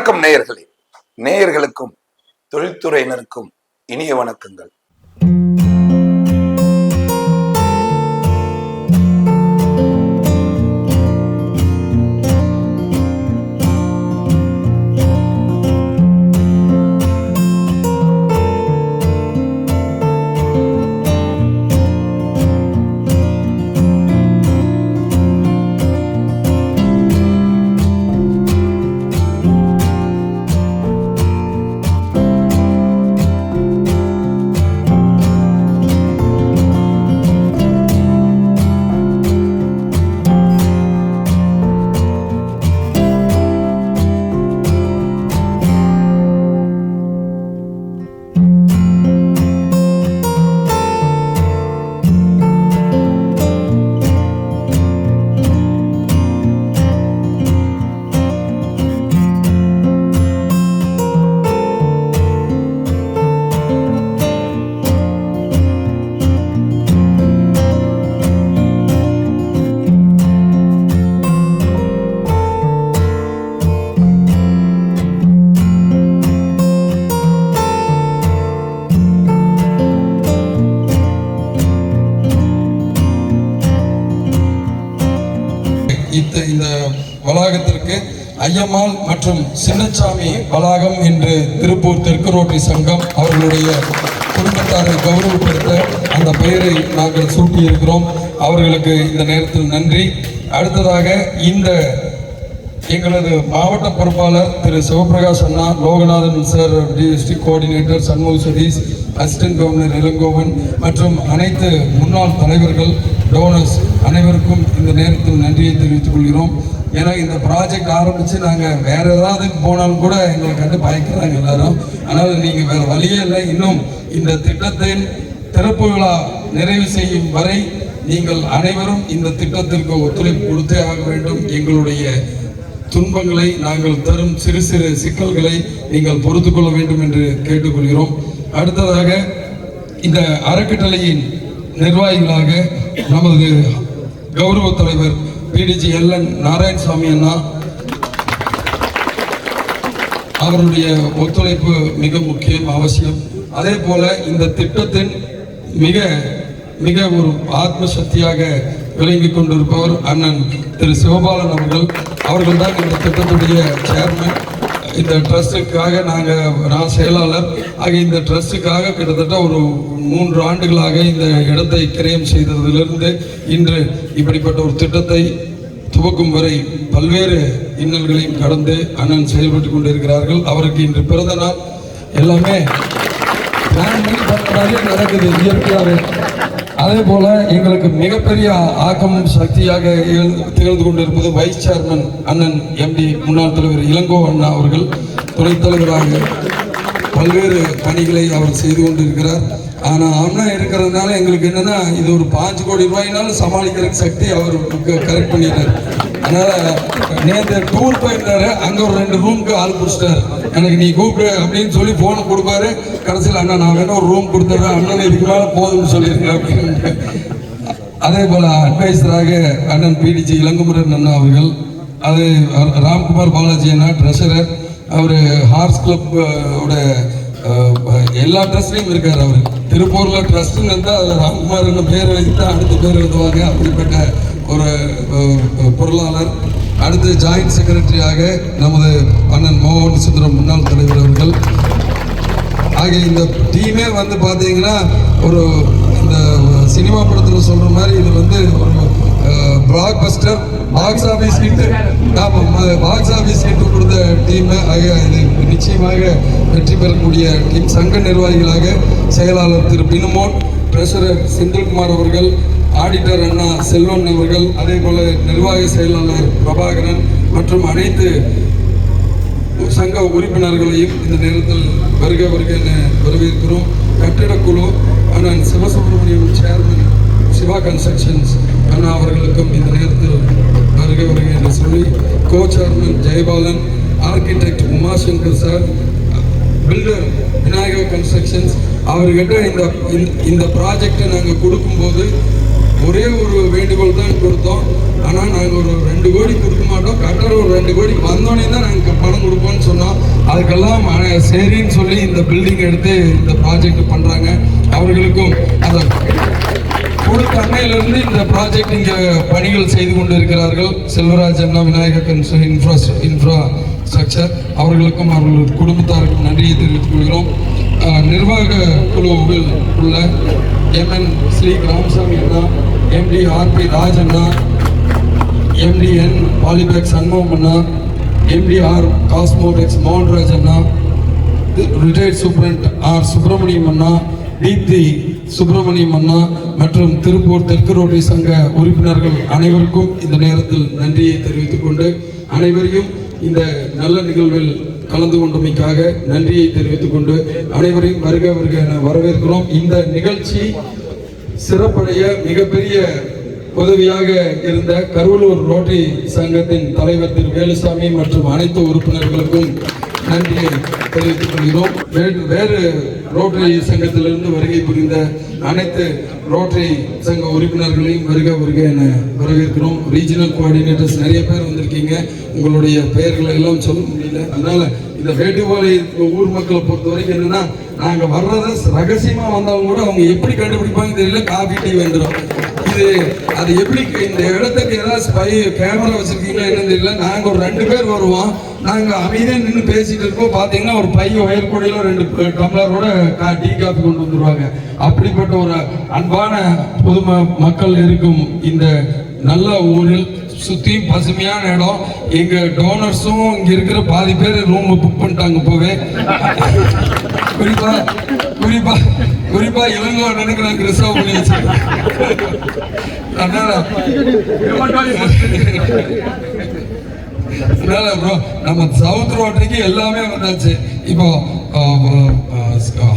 வணக்கம் நேயர்களே. நேயர்களுக்கும் தொழில்துறையினருக்கும் இனிய வணக்கங்கள். சிங்கம்மாள் மற்றும் சின்னசாமி வளாகம் என்று திருப்பூர் தெற்கு ரோட்டரி சங்கம் அவர்களுடைய குடும்பத்தாரை கௌரவப்படுத்த அந்த பெயரை நாங்கள் சூட்டியிருக்கிறோம். அவர்களுக்கு இந்த நேரத்தில் நன்றி. அடுத்ததாக இந்த எங்களது மாவட்ட பொறுப்பாளர் திரு சிவபிரகாஷ் அண்ணா Loganathan sir district coordinator Shanmuga Satheesh assistant governor Ilangovan மற்றும் அனைத்து முன்னாள் தலைவர்கள் டோனர்ஸ் அனைவருக்கும் இந்த நேரத்தில் நன்றியை தெரிவித்துக் கொள்கிறோம். ஏன்னா இந்த ப்ராஜெக்ட் ஆரம்பித்து நாங்கள் வேற ஏதாவது போனாலும் கூட எங்களை கண்டு பயக்கிறாங்க எல்லாரும். அதனால் நீங்கள் வேற வழியே இல்லை. இன்னும் இந்த திட்டத்தின் திறப்பு விழா நிறைவு செய்யும் வரை நீங்கள் அனைவரும் இந்த திட்டத்திற்கு ஒத்துழைப்பு கொடுத்தே ஆக வேண்டும். எங்களுடைய துன்பங்களை நாங்கள் தரும் சிறு சிறு சிக்கல்களை நீங்கள் பொறுத்து கொள்ள வேண்டும் என்று கேட்டுக்கொள்கிறோம். அடுத்ததாக இந்த அறக்கட்டளையின் நிர்வாகிகளாக நமது கௌரவ தலைவர் பிடிஜி எல் என் நாராயணசாமி அண்ணா. அவருடைய ஒத்துழைப்பு மிக முக்கியம் அவசியம். அதே போல இந்த திட்டத்தின் மிக மிக ஒரு ஆத்ம சக்தியாக விளங்கிக் கொண்டிருப்பவர் அண்ணன் திரு சிவபாலன் அவர்கள். அவர்கள் தான் இந்த திட்டத்துடைய சேர்மன் இந்த ட்ரஸ்ட்டுக்காக நாங்கள் நான் செயலாளர். ஆக இந்த ட்ரஸ்ட்டுக்காக கிட்டத்தட்ட ஒரு மூன்று ஆண்டுகளாக இந்த இடத்தை கிரயம் செய்ததிலிருந்து இன்று இப்படிப்பட்ட ஒரு திட்டத்தை துவக்கும் வரை பல்வேறு இன்னல்களையும் கடந்து அண்ணன் செயல்பட்டு கொண்டிருக்கிறார்கள். அவருக்கு இன்று பிறந்த நாள். எல்லாமே நடக்குது. இயற்கையாகவே அதே போல எங்களுக்கு மிகப்பெரிய ஆக்கம் சக்தியாக திகழ்ந்து கொண்டிருப்பது வைஸ் சேர்மன் அண்ணன் எம்டி முன்னாள் தலைவர் இளங்கோ அண்ணா அவர்கள் துணைத் தலைவராக பல்வேறு பணிகளை அவர் செய்து கொண்டிருக்கிறார். ஆனால் அண்ணா இருக்கிறதுனால எங்களுக்கு என்னன்னா இது ஒரு பாஞ்சு கோடி ரூபாயினாலும் சமாளிக்கிற சக்தி அவர் கரெக்ட் பண்ணிட்டார். அதனால நேற்று டூர் போயிருந்தாரு அங்க ஒரு ரெண்டு ரூமுக்கு ஆள் பிடிச்சிட்டாரு. எனக்கு நீ கூப்பிடு அப்படின்னு சொல்லி ஃபோனை கொடுப்பாரு. கடைசியில் அண்ணா நான் வேணும் ஒரு ரூம் கொடுத்துட்றேன். அண்ணன் இதுக்கு மேலே போதும்னு சொல்லியிருக்கேன் அப்படின்னு. அதே போல் அட்வைசராக அண்ணன் பிடிச்சி இளங்குமரன் அண்ணா அவர்கள் அது ராம்குமார் பாலாஜி அண்ணா ட்ரெஷரர் அவர் ஹார்ஸ் கிளப் ஓட எல்லா ட்ரஸ்ட்லையும் இருக்கார் அவர். திருப்பூரில் ட்ரஸ்ட்னு இருந்தால் அதில் ராம்குமார் என்ன பேர் வைத்து அடுத்த பேர் எழுதுவாங்க. அப்படிப்பட்ட ஒரு பொருளாளர். அடுத்து ஜாயிண்ட் செக்ரட்டரியாக நமது அண்ணன் மோகன் சுந்தரம் முன்னாள் தலைவர் அவர்கள். ஆகிய இந்த டீமே வந்து பார்த்தீங்கன்னா ஒரு இந்த சினிமா படத்தில் சொல்கிற மாதிரி இது வந்து ஒரு blockbuster box office hit box office hit கொடுத்த டீம். ஆக இது நிச்சயமாக வெற்றி பெறக்கூடிய டீம். சங்க நிர்வாகிகளாக செயலாளர் திரு பினுமோன் ட்ரெஷரர் செந்தில்குமார் அவர்கள் ஆடிட்டர் அண்ணா செல்வன் அவர்கள் அதே போல நிர்வாக செயலாளர் பிரபாகரன் மற்றும் அனைத்து சங்க உறுப்பினர்களையும் இந்த நேரத்தில் வருக வருக என வரவேற்கிறோம். கட்டிடக்குழு அண்ணன் சிவசுப்ரமணியம் சேர்மன் சிவா கன்ஸ்ட்ரக்ஷன்ஸ் அண்ணா அவர்களுக்கும் இந்த நேரத்தில் வருக வருக என்று சொல்லி co chairman Jayabalan architect Umashankar sir builder Vinayagar constructions அவர்கிட்ட இந்த இந்த- இந்த ப்ராஜெக்டை நாங்கள் கொடுக்கும்போது ஒரே ஒரு வேண்டுகோள் தான் கொடுத்தோம். ஆனால் நாங்கள் ஒரு ரெண்டு கோடி கொடுக்க மாட்டோம். கரெக்டாக ஒரு ரெண்டு கோடிக்கு வந்தோடனே தான் நாங்கள் பணம் கொடுப்போம்னு சொன்னோம். அதுக்கெல்லாம் சரின்னு சொல்லி இந்த பில்டிங் எடுத்து இந்த ப்ராஜெக்ட் பண்ணுறாங்க அவர்களுக்கும் அந்த கொடுத்த அன்னையிலிருந்து இந்த ப்ராஜெக்ட் இங்கே பணிகள் செய்து கொண்டு இருக்கிறார்கள் செல்வராஜ் அண்ணா விநாயகர் இன்ஃப்ரா இன்ஃப்ரா ஸ்ட்ரக்சர் அவர்களுக்கும் அவர்களது குடும்பத்தாருக்கும் நன்றியை தெரிவித்துக் கொள்கிறோம். நிர்வாக குழுவில் உள்ள எம்என் ஸ்ரீ ராமசாமி அண்ணா எம்டி ஆர்பி ராஜ் அண்ணா எம்டிஎன் பாலிபேக் சண்முகம் அண்ணா எம்டிஆர் காஸ்மோடெக்ஸ் மோகன்ராஜ் அண்ணா ரிட்டையர்ட் சூப்ரண்ட் ஆர் சுப்பிரமணியம் அண்ணா தீப்தி சுப்பிரமணியம் அண்ணா மற்றும் திருப்பூர் தெற்கு ரோட்டரி சங்க உறுப்பினர்கள் அனைவருக்கும் இந்த நேரத்தில் நன்றியை தெரிவித்துக் கொண்டு அனைவரையும் இந்த நல்ல நிகழ்வில் கலந்து கொண்டமைக்காக நன்றியை தெரிவித்துக் கொண்டு அனைவரையும் வருக வருக என வரவேற்கிறோம். இந்த நிகழ்ச்சி சிறப்படைய மிகப்பெரிய உதவியாக இருந்த கருவலூர் ரோட்டரி சங்கத்தின் தலைவர் திரு வேலுசாமி மற்றும் அனைத்து உறுப்பினர்களுக்கும் நன்றியை தெரிவித்துக் கொள்கிறோம். வேறு ரோட்டரி சங்கத்திலிருந்து வருகை புரிந்த அனைத்து ரோட்டரி சங்க உறுப்பினர்களையும் வருக வருக என வரவேற்கிறோம். ரீஜனல் கோஆர்டினேட்டர்ஸ் நிறைய பேர் வந்திருக்கீங்க. உங்களுடைய பெயர்களை எல்லாம் சொல்ல முடியல. அதனால இந்த வேட்டுப்பாளைய ஊர் மக்களை பொறுத்த வரைக்கும் என்னன்னா நாங்க வர்றத ரகசியமா வந்தவங்க கூட அவங்க எப்படி கண்டுபிடிப்பாங்க தெரியல. காபி டீ வந்துடும் இது அது எப்படி இந்த இடத்துக்கு ஏதாவது ஸ்பை கேமரா வச்சிருக்கீங்களா என்னன்னு தெரியல. நாங்க ஒரு ரெண்டு பேர் வருவோம். நாங்கள் அமைதியாக நின்று பேசிட்டு இருக்கோம். பார்த்தீங்கன்னா ஒரு பை ஒயர் ரெண்டு டம்ளரோட கா- டீ காஃபி கொண்டு வந்துருவாங்க. அப்படிப்பட்ட ஒரு அன்பான பொது மக்கள் இருக்கும் இந்த நல்ல ஊரில். சுற்றியும் பசுமையான இடம். எங்கள் டோனர்ஸும் இங்கே இருக்கிற பாதி பேர் ரூம் புக் பண்ணிட்டாங்க இப்போவே. குறிப்பா குறிப்பா குறிப்பா இளங்கோ நினைக்கிறேன் ரிசர்வ் பண்ணி வச்சிருக்கோம் அதனால அதனால ப்ரோ நம்ம சவுத் ரோட்டுக்கு எல்லாமே வந்தாச்சு. இப்போ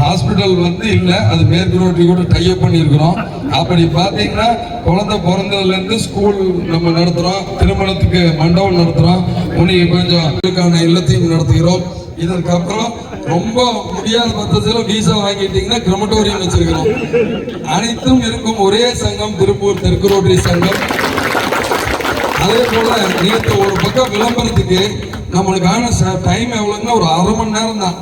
ஹாஸ்பிட்டல் வந்து இல்லை. அது மேற்கு ரோட்டில் கூட டைப் பண்ணியிருக்கிறோம். அப்படி பார்த்தீங்கன்னா குழந்தை பிறந்ததுலேருந்து ஸ்கூல் நம்ம நடத்துகிறோம் திருமணத்துக்கு மண்டபம் நடத்துகிறோம் உனக்கு கொஞ்சம் இதுக்கான இல்லத்தையும் நடத்துகிறோம். இதற்கப்புறம் ரொம்ப முடியாத பட்சத்தில் வீசா வாங்கிட்டீங்கன்னா கிரமட்டோரியம் வச்சிருக்கிறோம். அனைத்தும் இருக்கும் ஒரே சங்கம் திருப்பூர் தெற்கு ரோட்டரி சங்கம். அதே போல நேற்று ஒரு பக்கம் விளம்பரத்துக்கு நம்மளுக்கான டைம் எவ்வளோன்னா ஒரு அரை மணி நேரம் தான்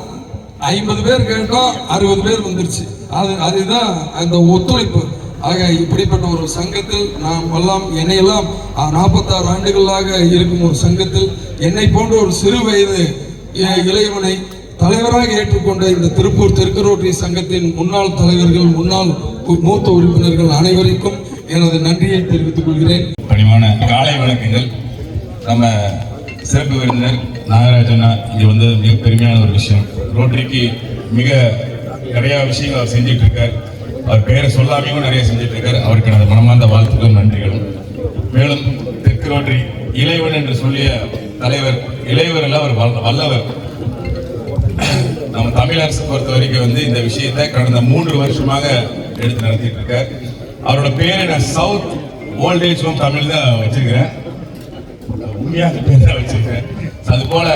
ஐம்பது பேர் கேட்டோம் அறுபது பேர் வந்துருச்சு. அது அதுதான் அந்த ஒத்துழைப்பு. ஆக இப்படிப்பட்ட ஒரு சங்கத்தில் நாம் எல்லாம் என்னையெல்லாம் நாற்பத்தாறு ஆண்டுகளாக இருக்கும் ஒரு சங்கத்தில் என்னை போன்ற ஒரு சிறு வயது இளையவனை தலைவராக ஏற்றுக்கொண்ட இந்த திருப்பூர் தெற்கு ரோட்டரி சங்கத்தின் முன்னாள் தலைவர்கள் முன்னாள் மூத்த உறுப்பினர்கள் அனைவருக்கும் எனது நன்றியை தெரிவித்துக் கொள்கிறேன். பணிவான காலை வணக்கங்கள். நம்ம சிறப்பு விருந்தினர் நாகராஜனா இங்கே வந்தது மிக பெருமையான ஒரு விஷயம். ரோட்டரிக்கு மிக நிறையா விஷயங்கள் அவர் செஞ்சுட்டு இருக்கார் அவர் பெயரை சொல்லாமையும் நிறைய செஞ்சுட்டு இருக்கார் அவருக்கு எனது மனமார்ந்த வாழ்த்துக்களும் நன்றிகளும். மேலும் தெற்கு ரோட்டரி இளைவன் என்று சொல்லிய தலைவர் இளைவர் அல்ல அவர் வல்ல- வல்லவர். நம்ம தமிழ் அரசு பொறுத்த வரைக்கும் வந்து இந்த விஷயத்தை கடந்த மூன்று வருஷமாக எடுத்து நடத்திட்டு இருக்கார் அவரோட பேரை நான் சவுத் ஓல்டேஜ் ஹோம் தமிழ் தான் வச்சிருக்கிறேன். உண்மையான பேர் தான் வச்சிருக்கிறேன். அது போல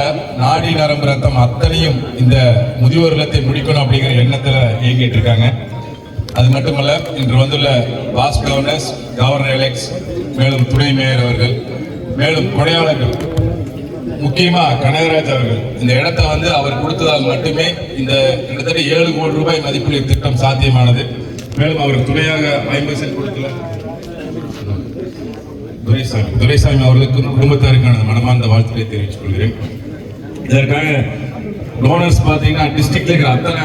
நாடி நரம்பு ரத்தம் அத்தனையும் இந்த முதியோர் இல்லத்தை முடிக்கணும் அப்படிங்கிற எண்ணத்துல இயங்கிட்டு இருக்காங்க. அது மட்டுமல்ல இன்று வந்துள்ள வாஸ் கவர்னர்ஸ் கவர்னர் எலெக்ஸ் மேலும் துணை மேயர் அவர்கள் மேலும் கொடையாளர்கள் முக்கியமாக கனகராஜ் அவர்கள் இந்த இடத்த வந்து அவர் கொடுத்ததால் மட்டுமே இந்த கிட்டத்தட்ட ஏழு கோடி ரூபாய் மதிப்புள்ள திட்டம் சாத்தியமானது. மேலும் அவர் துணையாக ஐம்பது சென்ட் கொடுக்கல. துரைசாமி. துரைசாமி அவர்களுக்கும் குடும்பத்தாருக்கான மனமார்ந்த வாழ்த்துக்களை தெரிவித்துக் கொள்கிறேன். இதற்காக டோனர்ஸ் பார்த்தீங்கன்னா டிஸ்ட்ரிக்ட்ல இருக்கிற அத்தனை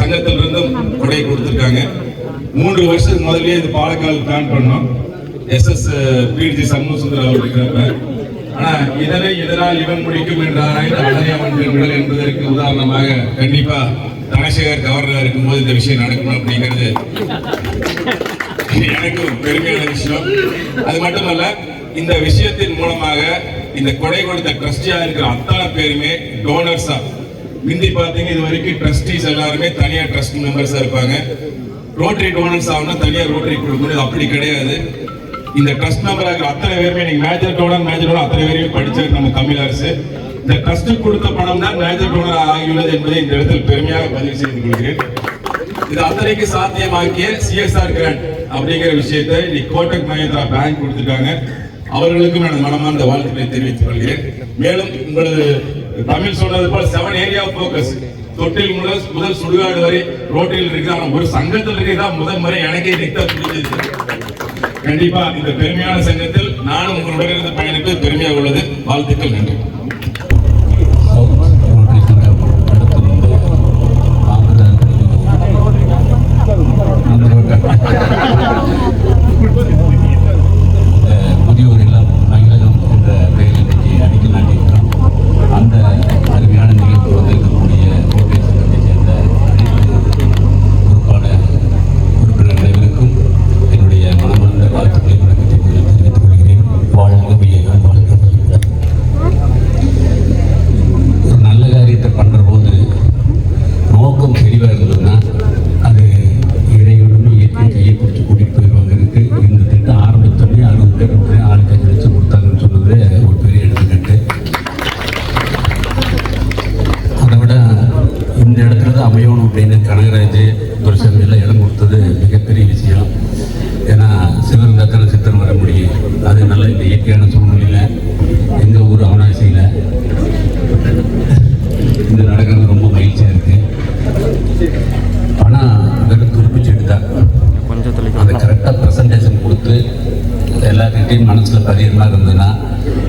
சங்கத்திலிருந்தும் கொடை கொடுத்துருக்காங்க. மூன்று வருஷத்துக்கு முதலே இது பாலக்கால் பிளான் பண்ணோம். எஸ்எஸ் எஸ் பிஜி சண்முகசுந்தர் அவர் இருக்கிறாங்க. ஆனா இதனை இதனால் இவன் முடிக்கும் என்றாராய் அழகியவன் என்பதற்கு உதாரணமாக கண்டிப்பா ராஜசேகர் கவர்னர் இருக்கும்போது இந்த விஷயம் நடக்கணும் அப்படிங்கிறது எனக்கு பெருமையான விஷயம். அது மட்டுமல்ல இந்த விஷயத்தின் மூலமாக இந்த கொடை கொடுத்த ட்ரஸ்டியா இருக்கிற அத்தனை பேருமே டோனர்ஸா முந்தி பார்த்தீங்க இது வரைக்கும் ட்ரஸ்டிஸ் எல்லாருமே தனியாக ட்ரஸ்ட் மெம்பர்ஸாக இருப்பாங்க. ரோட்டரி டோனர்ஸ் ஆகணும் தனியாக ரோட்டரி கொடுக்கணும் அப்படி கிடையாது. இந்த ட்ரஸ்ட் மெம்பராக இருக்கிற அத்தனை பேருமே நீங்கள் மேஜர் டோனர் மேஜர் டோனர் அத்தனை பேருமே படிச்சது நம்ம தமிழ் அரசு. இந்த ட்ரஸ்ட்டுக்கு கொடுத்த பணம் தான் மேஜர் டோனர் ஆகியுள்ளது என்பதை இந்த இடத்தில் பெருமையாக பதிவு செய்து கொள்கிறேன். இது அத்தனைக்கு சாத்தியமாக்கிய சிஎஸ்ஆர் கிராண்ட் அப்படிங்கிற விஷயத்தை இன்னைக்கு கோட்டக் மஹேந்திரா பேங்க் கொடுத்துருக்காங்க. அவர்களுக்கும் எனது மனமார்ந்த வாழ்த்துக்களை தெரிவித்துக் கொள்கிறேன். மேலும் உங்களது தமிழ் சொன்னது போல செவன் ஏரியா போக்கஸ் தொட்டில் முதல் முதல் சுடுகாடு வரை ரோட்டில் இருக்கு ஒரு சங்கத்தில் இருக்கிறதா முதல் முறை எனக்கே நிற்க புரிஞ்சது. கண்டிப்பா இந்த பெருமையான சங்கத்தில் நானும் உங்களுடன் இருந்து பயணிப்பது பெருமையாக உள்ளது. வாழ்த்துக்கள் நன்றி ரோட்டரி சங்கம் நடத்தும் இந்த மாமல்லர் இந்த முதியோர் இல்லம் மகிழகம் என்ற பெயரில் இன்னைக்கு அடிக்கல் நாட்டியிருக்கிறோம் அந்த அருமையான நிகழ்வு வந்திருக்கக்கூடிய ரோட்டரி சங்கத்தை சேர்ந்த அனைத்து பொறுப்பாளர் உறுப்பினர் அனைவருக்கும் என்னுடைய மனமார்ந்த வாழ்த்துக்களை வணக்கத்தை தெரிவித்துக் கொள்கிறேன் வாழ்க வையகம் வாழ்க வளமுடன். ஒரு நல்ல காரியத்தை பண்ணுற போது நோக்கம் தெளிவாக இருந்ததுன்னா அது இறைவனும் இயற்கையும் கையை பிடிச்சி கூட்டிகிட்டு போயிடுவாங்க இருக்கு இந்த திட்டம் ஆரம்பித்தோடனே அறுபது பேர் வந்து ஆளுக்கு அஞ்சு லட்சம் கொடுத்தாங்கன்னு சொன்னது ஒரு பெரிய எடுத்துக்காட்டு அதை விட இந்த இடத்துல தான் அமையணும் அப்படின்னு கனகராஜ் துரைசாமி எல்லாம் இடம் கொடுத்தது மிகப்பெரிய விஷயம் ஏன்னா சிவருந்தா தானே சித்தம் வர முடியும் அது நல்ல இந்த இயற்கையான சூழ்நிலையில் எங்கள் ஊர் அவனாசியில் இது நடக்கிறது ரொம்ப மகிழ்ச்சியாக இருக்கு ஆனால் வெறும் துருப்பிச்சு எடுத்தா அதை கரெக்டாக ப்ரெசன்டேஷன் கொடுத்து எல்லார்கிட்டையும் அதிகமாக இருந்ததுன்னா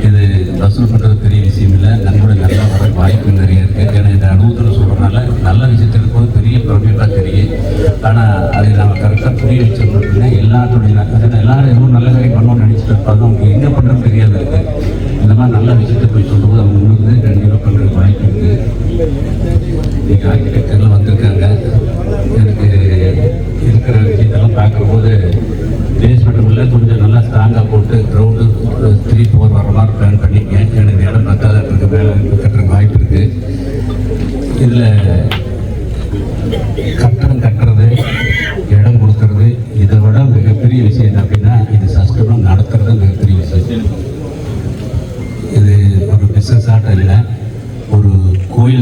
இது வசூல் பண்ணுறது பெரிய விஷயம் இல்லை. நம்மளோட நல்லா வர வாய்ப்பு நிறைய இருக்குது ஏன்னா இந்த அனுபவத்தில் சொல்கிறனால நல்ல விஷயத்தில் போது பெரிய ப்ரொஜெக்டாக தெரியும். ஆனால் அதை நம்ம கரெக்டாக புரிய வச்சோம் அப்படின்னா எல்லாத்துடைய அதாவது எல்லாரும் எதுவும் நல்ல காரியம் பண்ணணும்னு நினச்சிட்டு இருப்பாங்க. அவங்க எங்கே பண்ணுறது தெரியாது இருக்குது இந்த மாதிரி நல்ல விஷயத்தை போய் சொல்லும்போது அவங்க உணர்ந்து கண்டிப்பாக பண்ணுறதுக்கு வாய்ப்பு இருக்குது நீங்கள் ஆர்கிடெக்டர்லாம் வந்திருக்காங்க எனக்கு இருக்கிற விஷயத்தெல்லாம் பார்க்கும்போது பேஸ்மெண்ட்டில் கொஞ்சம் நல்லா ஸ்ட்ராங்காக போட்டு க்ரௌண்டு த்ரீ ஃபோர் வர மாதிரி பிளான் பண்ணிக்கேன் எனக்கு இடம் பத்தாத இருக்குது மேலே கட்டுற வாய்ப்பு இருக்குது இதில்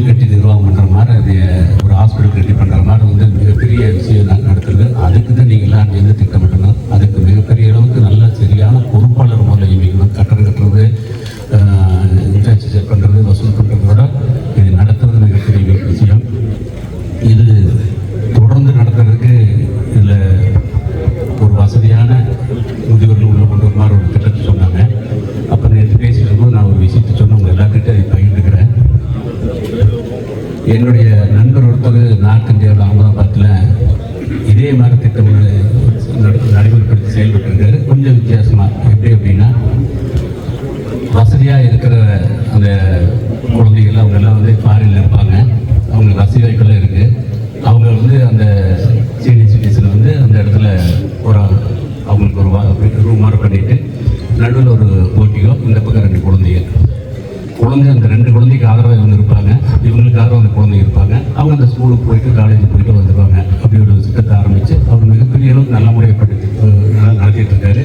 கோயில் கட்டி பண்ணுற மாதிரி அது ஒரு ஹாஸ்பிட்டல் கட்டி பண்ணுற மாதிரி வந்து மிகப்பெரிய விஷயம் நான் நடத்துறது அதுக்கு தான் நீங்கள் எல்லாம் எந்த திட்டமிட்டணும் அதுக்கு மிகப்பெரிய அளவுக்கு நல்ல சரியான பொறுப்பாளர் முதல்ல நியமிக்கணும் கட்டணம் கட்டுறது இன்ஃப்ராஸ்ட்ரக்சர் பண்ணுறது வசூல் பண்ணுறதோட இது நடத்துறது மிகப்பெரிய விஷயம் இது தொடர்ந்து நடத்துறதுக்கு இதில் ஒரு வசதியான முதியோர்கள் உள்ள கொண்டு வர மாதிரி ஒரு திட்டத்தை சொன்னாங்க அப்போ நேற்று பேசிட்டு இருக்கும்போது நான் ஒரு விஷயத்தை சொன்னேன் உங்கள் எல்லாத்துக்கிட்ட அதை பகிர்ந்துக்கிறேன் என்னுடைய நண்பர் ஒருத்தர் நாட்டின் இந்தியாவில் அகமதாபாத்தில் இதே மாதிரி திட்டம் நடைமுறைப்படுத்தி செயல்பட்டுருக்காரு. கொஞ்சம் வித்தியாசமாக எப்படி அப்படின்னா வசதியாக இருக்கிற அந்த குழந்தைகள் அவங்க எல்லாம் வந்து ஃபாரின்ல இருப்பாங்க. அவங்களுக்கு வசதி வாய்ப்பெல்லாம் இருக்குது அவங்க வந்து அந்த சீனியர் சிட்டிசன் வந்து அந்த இடத்துல ஒரு அவங்களுக்கு ஒரு ரூம் மாதிரி பண்ணிட்டு நடுவில் ஒரு போட்டியோ இந்த பக்கம் ரெண்டு குழந்தைகள். குழந்தை அந்த ரெண்டு குழந்தைக்கு ஆதரவாக இவங்க இருப்பாங்க. இவங்களுக்கு ஆதரவாக அந்த குழந்தைங்க இருப்பாங்க. அவங்க அந்த ஸ்கூலுக்கு போயிட்டு காலேஜ் போயிட்டு வந்துடுவாங்க அப்படி ஒரு திட்டத்தை ஆரம்பித்து அவர் மிகப்பெரிய அளவுக்கு நல்ல முறைப்படுத்தி அஹ், நடத்திட்டு இருக்காரு.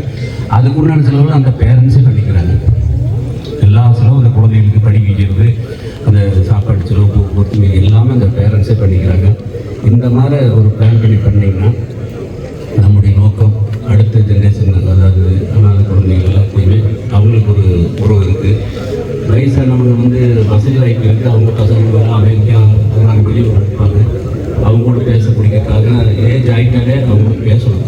அதுக்கு உண்டான செலவு அந்த பேரண்ட்ஸே பண்ணிக்கிறாங்க எல்லா செலவும் அந்த குழந்தைகளுக்கு படிக்க வைக்கிறது அந்த சாப்பாடு செலவு போக்குவரத்து எல்லாமே அந்த பேரண்ட்ஸே பண்ணிக்கிறாங்க. இந்த மாதிரி ஒரு பிளான் பண்ணி பண்ணிங்கன்னா நம்முடைய நோக்கம் அடுத்த ஜென்ரேஷன் அதாவது அனாத குழந்தைகள் எல்லாத்தையுமே அவங்களுக்கு ஒரு உறவு இருக்குது வயசாக நம்மளுக்கு வந்து வசதி வாய்ப்பு இருக்குது அவங்க பசங்க எல்லாம் அமெரிக்கா வெளியூர் இருப்பாங்க அவங்க பேச பிடிக்கிறதுக்காக ஏஜ் ஆகிட்டாலே அவங்க பேசணும்.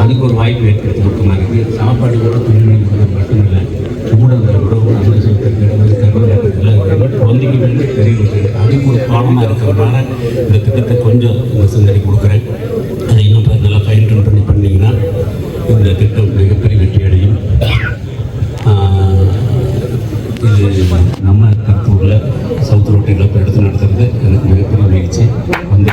அதுக்கு ஒரு வாய்ப்பு ஏற்படுத்தி மொத்தமாக இருக்குது சாப்பாடு கூட துணி மட்டும் இல்லை கூட அந்த உறவு அந்த சொல்லிட்டு குழந்தைங்க வந்து பெரியவங்க அதுக்கு ஒரு பாடமாக இருக்கிறதுனால இந்த திட்டத்தை கொஞ்சம் இந்த சிந்தனை கொடுக்குறேன். அதை இன்னும் நல்லா ஃபைன் டூன் பண்ணி பண்ணிங்கன்னா இந்த திட்டம் மிகப்பெரிய வெற்றி அடையும் ஆஹ், இது நம்ம கருத்தூரில் சவுத் ரோட்டில் இப்போ எடுத்து நடத்துறது. எனக்கு மிகப்பெரிய மகிழ்ச்சி. வந்து